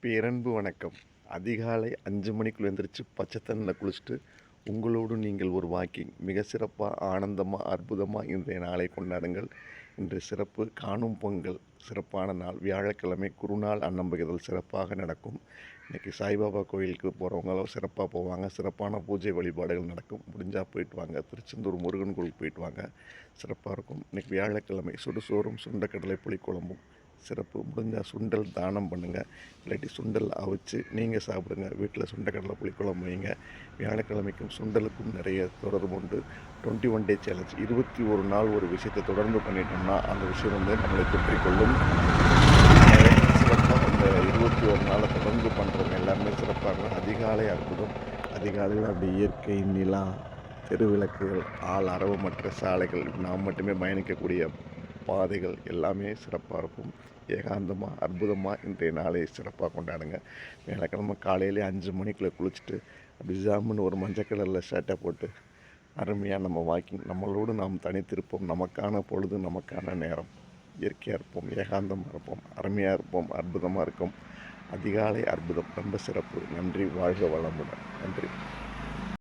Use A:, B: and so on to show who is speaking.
A: பேரன்பு வணக்கம். அதிகாலை அஞ்சு மணிக்குள்ள எந்திரிச்சு பச்சை குளிச்சுட்டு உங்களோடு நீங்கள் ஒரு வாக்கிங். மிக சிறப்பாக ஆனந்தமாக அற்புதமாக இன்றைய நாளை கொண்டாடுங்கள். இன்று சிறப்பு காணும் பொங்கல் சிறப்பான நாள். வியாழக்கிழமை குருநாள் அன்னம்பகிதல் சிறப்பாக நடக்கும். இன்றைக்கி சாய்பாபா கோயிலுக்கு போகிறவங்களும் சிறப்பாக போவாங்க. சிறப்பான பூஜை வழிபாடுகள் நடக்கும். முடிஞ்சால் போயிட்டு வாங்க. திருச்செந்தூர் முருகன் கோயிலுக்கு போயிட்டு வாங்க. சிறப்பாக இருக்கும். இன்றைக்கி வியாழக்கிழமை சுடுசோறும் சுண்டக்கடலை புளிக்குழம்பும் சிறப்பு. முடிஞ்சால் சுண்டல் தானம் பண்ணுங்கள் இல்லாட்டி சுண்டல் அவிச்சு நீங்கள் சாப்பிடுங்க. வீட்டில் சுண்டக்கடலை புளிக்குழம்பு வைங்க. வியாழக்கிழமைக்கும் சுண்டலுக்கும் நிறைய தொடர்பு உண்டு. டுவெண்ட்டி ஒன் டே சேலஞ்ச் இருபத்தி ஒரு நாள் ஒரு விஷயத்தை தொடர்ந்து பண்ணிட்டோம்னா அந்த விஷயம் வந்து நம்மளை தொற்றிக்கொள்ளும் சிறப்பாக அந்த இருபத்தி ஒரு நாளை தொடர்ந்து பண்ணுறவங்க எல்லாருமே சிறப்பாக அதிகாலையாக அதிகாலை அற்புதம் அதிகாலையில் அப்படி இயற்கை நிலா தெருவிளக்குகள் ஆள் அரவமற்ற சாலைகள் நாம் மட்டுமே பயணிக்கக்கூடிய பாதைகள் எல்லாமே சிறப்பாக இருக்கும். ஏகாந்தமாக அற்புதமாக இன்றைய நாளை சிறப்பாக கொண்டாடுங்க. வேலைக்கிழமை காலையிலே அஞ்சு மணிக்குள்ளே குளிச்சுட்டு அப்படி ஜாமுன்னு ஒரு மஞ்சள் கலரில் ஷர்ட்டை போட்டு அருமையாக நம்ம வாக்கிங் நம்மளோடு நாம் தனித்திருப்போம். நமக்கான பொழுது நமக்கான நேரம். இயற்கையாக இருப்போம் ஏகாந்தமாக இருப்போம் அருமையாக இருப்போம் அற்புதமாக இருக்கும். அதிகாலை அற்புதம் ரொம்ப சிறப்பு. நன்றி வாழ்க வளமுடன். நன்றி.